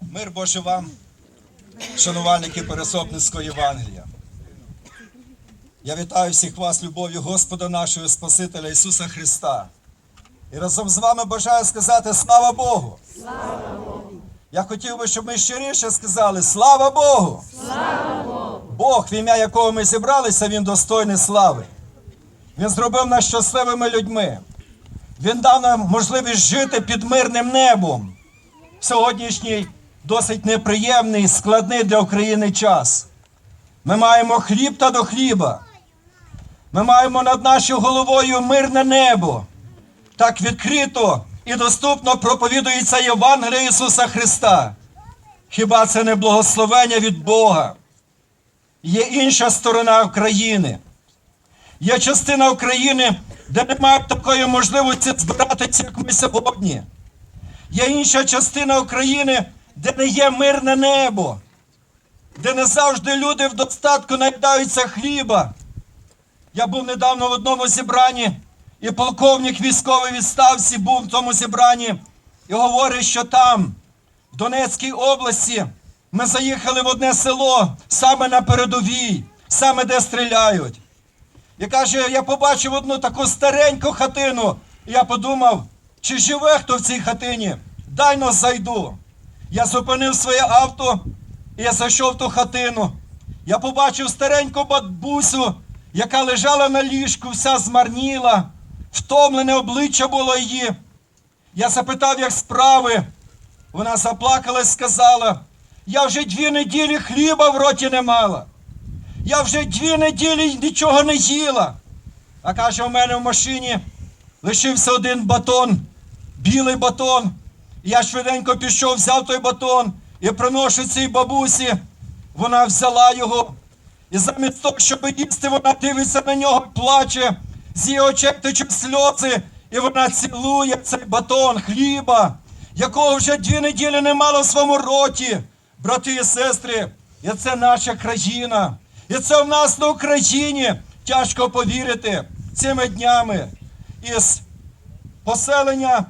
Мир Божий вам, шанувальники Пересопницького Євангелія. Я вітаю всіх вас любов'ю Господа нашого Спасителя Ісуса Христа. І разом з вами бажаю сказати слава Богу! Слава Богу! Я хотів би, щоб ми щиріше сказали слава Богу! Слава Богу! Бог, в ім'я якого ми зібралися, Він достойний слави. Він зробив нас щасливими людьми. Він дав нам можливість жити під мирним небом сьогоднішній досить неприємний, складний для України час. Ми маємо хліб та до хліба. Ми маємо над нашою головою мирне небо. Так відкрито і доступно проповідується Євангелія Ісуса Христа. Хіба це не благословення від Бога? Є інша сторона України. Є частина України, де немає такої можливості збиратися, як ми сьогодні. Є інша частина України, де не є мирне небо, де не завжди люди в достатку наїдаються хліба. Я був недавно в одному зібранні, і полковник військовий відставці був в тому зібранні і говорить, що там, в Донецькій області, ми заїхали в одне село саме на передовій, саме де стріляють. І каже, я побачив одну таку стареньку хатину. І я подумав, чи живе хто в цій хатині? Дай но зайду. Я зупинив своє авто і я зайшов в ту хатину. Я побачив стареньку бабусю, яка лежала на ліжку, вся змарніла, втомлене обличчя було її. Я запитав, як справи. Вона заплакала і сказала: я вже дві неділі хліба в роті не мала. Я вже дві неділі нічого не їла. А каже, у мене в машині лишився один батон, білий батон. Я швиденько пішов, взяв той батон і приношу цій бабусі. Вона взяла його. І замість того, щоб їсти, вона дивиться на нього і плаче. З її очей течуть сльози, і вона цілує цей батон хліба, якого вже дві неділі не мало в своєму роті. Брати і сестри, і це наша країна. І це в нас на Україні тяжко повірити цими днями із поселення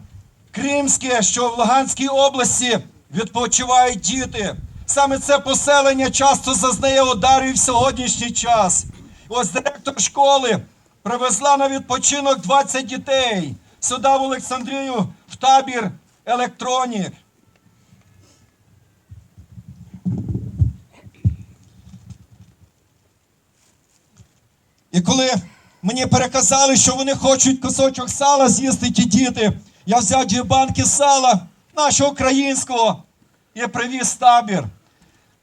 Кримське, що в Луганській області відпочивають діти. Саме це поселення часто зазнає ударів в сьогоднішній час. Ось директор школи привезла на відпочинок 20 дітей сюди в Олександрію в табір електронік. І коли мені переказали, що вони хочуть кусочок сала з'їсти ті діти, я взяв дві банки сала нашого українського і привіз табір.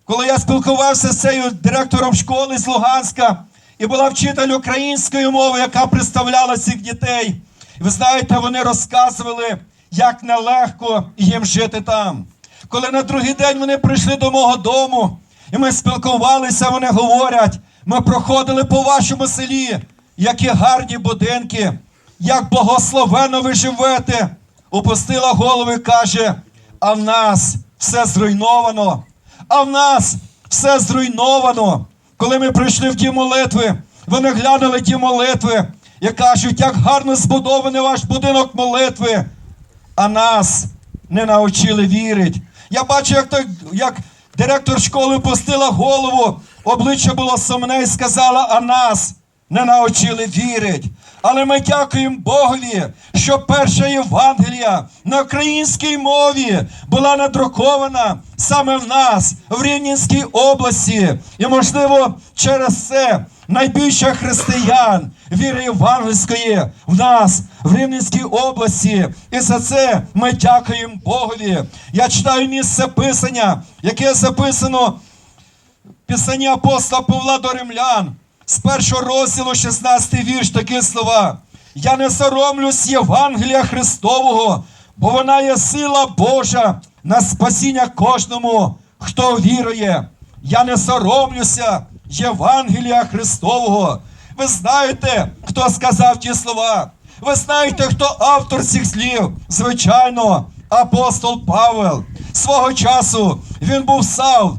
Коли я спілкувався з цією директором школи з Луганська, і була вчитель української мови, яка представляла цих дітей. Ви знаєте, вони розказували, як нелегко їм жити там. Коли на другий день вони прийшли до мого дому, і ми спілкувалися, вони говорять, ми проходили по вашому селі, які гарні будинки, як благословенно ви живете. Опустила голову і каже, а в нас все зруйновано, а в нас все зруйновано. Коли ми прийшли в ті молитви, вони глянули ті молитви і кажуть, як гарно збудований ваш будинок молитви, а нас не навчили вірити. Я бачу, як, той, як директор школи пустила голову, обличчя було сумне і сказала, а нас не навчили вірити. Але ми дякуємо Богові, що перша Євангелія на українській мові була надрукована саме в нас, в Рівненській області. І, можливо, через це найбільше християн віри євангельської в нас, в Рівненській області. І за це ми дякуємо Богові. Я читаю місце писання, яке записано Писання апостола Павла до римлян з першого розділу, 16 вірш, такі слова. Я не соромлюсь Євангелія Христового, бо вона є сила Божа на спасіння кожному, хто вірує. Я не соромлюся Євангелія Христового. Ви знаєте, хто сказав ті слова? Ви знаєте, хто автор цих слів? Звичайно, апостол Павел. Свого часу він був Сав,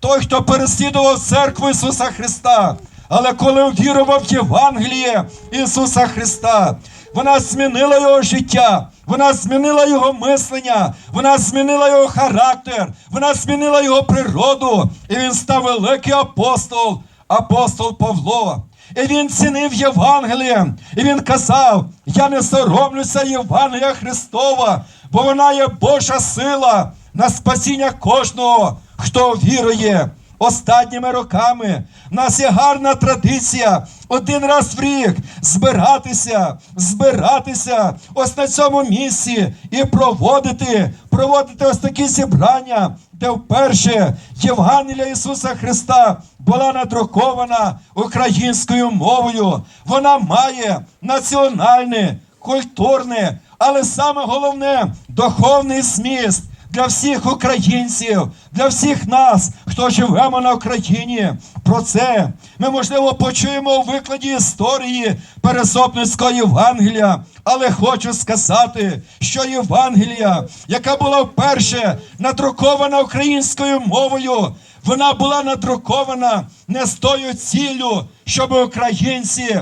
той, хто переслідував церкву Ісуса Христа. Але коли вірував в Євангеліє Ісуса Христа, Вона змінила його життя, вона змінила його мислення, вона змінила його характер, вона змінила його природу. І він став великий апостол, апостол Павло. І він цінив Євангеліє, і він казав: Я не соромлюся Євангелія Христова, бо вона є Божа сила на спасіння кожного, хто вірує. Останніми роками в нас є гарна традиція один раз в рік збиратися, збиратися ось на цьому місці і проводити, проводити ось такі зібрання, де вперше Євангелія Ісуса Христа була надрукована українською мовою. Вона має національне, культурне, але саме головне духовний зміст для всіх українців, для всіх нас, хто живемо на Україні. Про це ми, можливо, почуємо у викладі історії Пересопницького Євангелія. Але хочу сказати, що Євангелія, яка була вперше надрукована українською мовою, вона була надрукована не з тою ціллю, щоб українці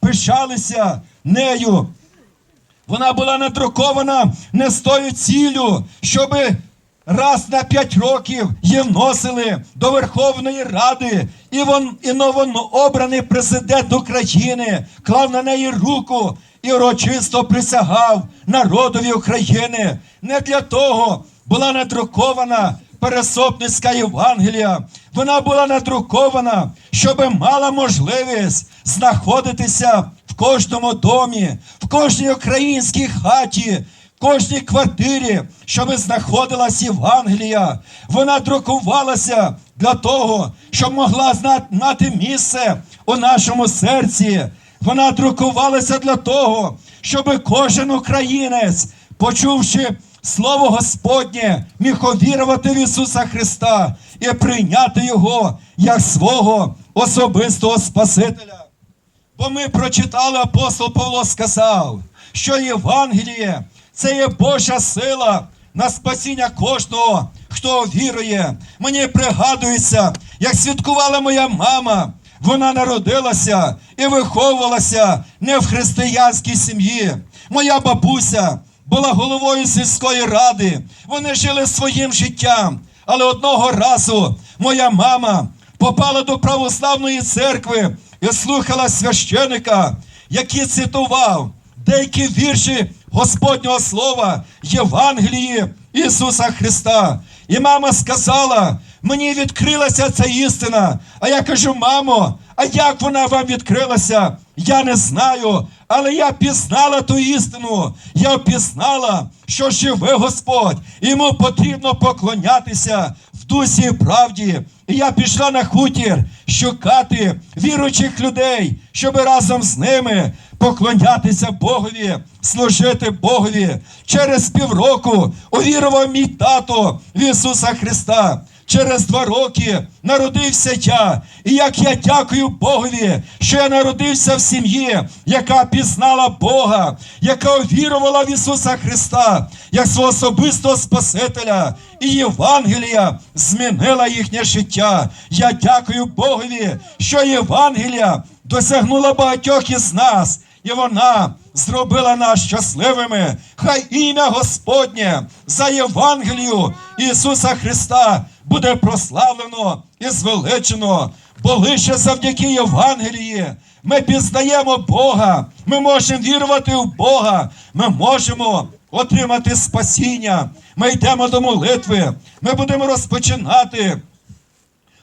пишалися нею. Вона була надрукована не з тою ціллю, щоб раз на п'ять років її вносили до Верховної Ради, і вон і новообраний президент України клав на неї руку і урочисто присягав народові України. Не для того була надрукована Пересопницька Євангелія. Вона була надрукована, щоб мала можливість знаходитися в кожному домі, кожній українській хаті, кожній квартирі, щоб знаходилась Євангелія. Вона друкувалася для того, щоб могла мати місце у нашому серці. Вона друкувалася для того, щоб кожен українець, почувши Слово Господнє, міг увірувати в Ісуса Христа і прийняти Його як свого особистого Спасителя. Бо ми прочитали, апостол Павло сказав, що Євангеліє це є Божа сила на спасіння кожного, хто вірує. Мені пригадується, як святкувала моя мама. Вона народилася і виховувалася не в християнській сім'ї. Моя бабуся була головою сільської ради. Вони жили своїм життям. Але одного разу моя мама попала до православної церкви і слухала священика, який цитував деякі вірші Господнього Слова Євангелії Ісуса Христа. І мама сказала: мені відкрилася ця істина. А я кажу, мамо, а як вона вам відкрилася? Я не знаю, але я пізнала ту істину. Я впізнала, що живе Господь, йому потрібно поклонятися дусі правді. І я пішла на хутір шукати віруючих людей, щоб разом з ними поклонятися Богові, служити Богові. Через півроку увірував мій тато в Ісуса Христа. Через два роки народився я. І як я дякую Богові, що я народився в сім'ї, яка пізнала Бога, яка увірувала в Ісуса Христа як свого особистого Спасителя. І Євангелія змінила їхнє життя. Я дякую Богові, що Євангелія досягнула багатьох із нас. І вона зробила нас щасливими. Хай ім'я Господнє за Євангелію Ісуса Христа буде прославлено і звеличено, бо лише завдяки Євангелії ми пізнаємо Бога, ми можемо вірувати в Бога, ми можемо отримати спасіння. Ми йдемо до молитви, ми будемо розпочинати.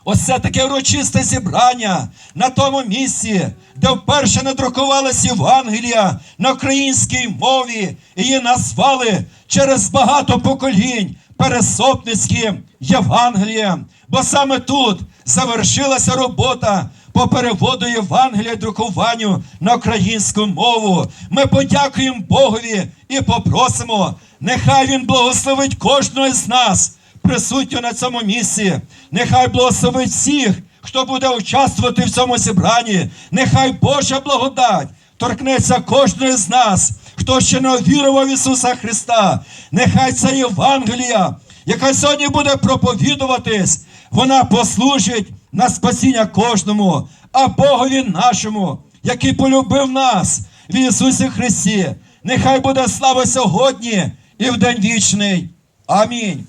Ось це таке урочисте зібрання на тому місці, де вперше надрукувалась Євангелія на українській мові, і її назвали через багато поколінь Пересопницьким Євангелієм. Бо саме тут завершилася робота по переводу Євангелія друкуванню на українську мову. Ми подякуємо Богові і попросимо, нехай Він благословить кожного з нас присутньо на цьому місці. Нехай благословить всіх, хто буде участвувати в цьому зібранні. Нехай Божа благодать торкнеться кожного з нас, хто ще не вірував в Ісуса Христа. Нехай ця Євангелія, яка сьогодні буде проповідуватись, вона послужить на спасіння кожному, а Богові нашому, який полюбив нас, в Ісусі Христі. Нехай буде слава сьогодні і в день вічний. Амінь.